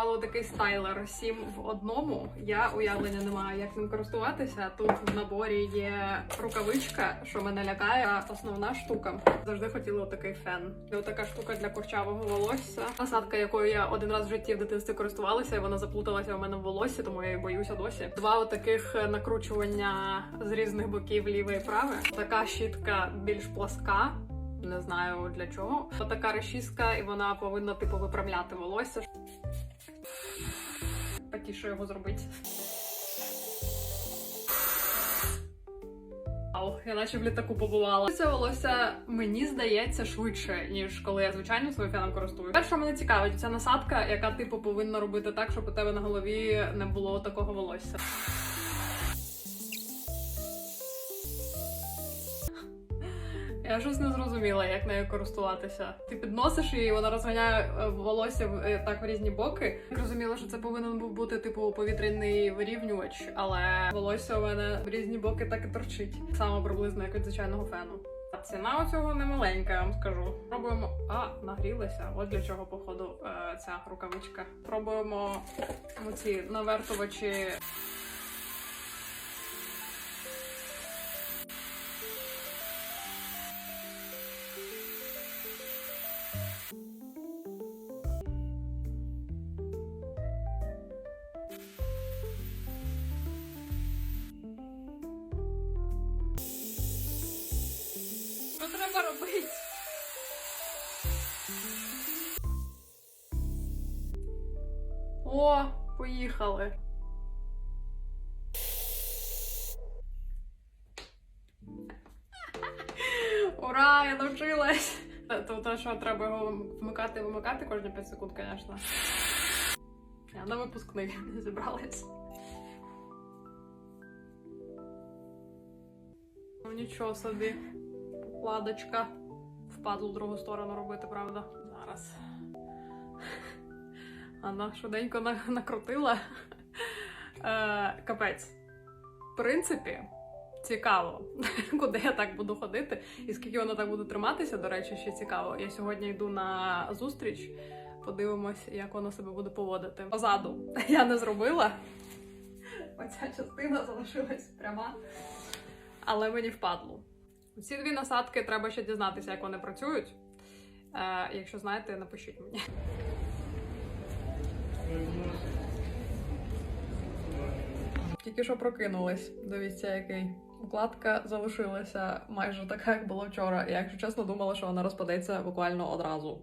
подарували такий стайлер 7 в одному. Я уявлення не маю, як ним користуватися. Тут в наборі є рукавичка, що мене лякає. Основна штука. Завжди хотіла такий фен. І Отака штука для курчавого волосся. Насадка, якою я один раз в житті в дитинстві користувалася, і вона заплуталася у мене в волоссі, тому я її боюся досі. Два отаких накручування з різних боків ліве і праве. Така щітка більш пласка. Не знаю для чого. Така розчіска, і вона повинна типу виправляти волосся. Потіше його зробити. Я наче в літаку побувала. Це волосся мені здається швидше, ніж коли я звичайно своїм феном користуюсь. Перше, мене цікавить, ця насадка, яка типу повинна робити так, щоб у тебе на голові не було такого волосся. Я щось не зрозуміла, як нею користуватися. Ти підносиш її, вона розганяє е, волосся е, так в різні боки. Зрозуміла, що це повинен був бути типу повітряний вирівнювач, але волосся у мене в різні боки так і торчить. Саме приблизно як від звичайного фену. Ціна у цього не маленька, я вам скажу. Пробуємо. А, нагрілася. От для чого, походу, е, ця рукавичка. Пробуємо оці навертувачі. Треба робити? О, поїхали. Ура, я навчилась! То те, що треба його вмикати і вимикати кожні 5 секунд, звісно. Я на випускний зібралась. Ну нічого собі. Ладочка. Впадло в другу сторону робити, правда? Зараз. Вона швиденько на- накрутила. Е, капець. В принципі, цікаво, куди я так буду ходити і скільки вона так буде триматися. До речі, ще цікаво. Я сьогодні йду на зустріч. Подивимось, як вона себе буде поводити. Позаду я не зробила. Оця частина залишилась пряма. Але мені впадло. Ці дві насадки треба ще дізнатися, як вони працюють. Е, якщо знаєте, напишіть мені. Тільки що прокинулась. Дивіться, який. Укладка залишилася майже така, як була вчора. Я, якщо чесно, думала, що вона розпадеться буквально одразу.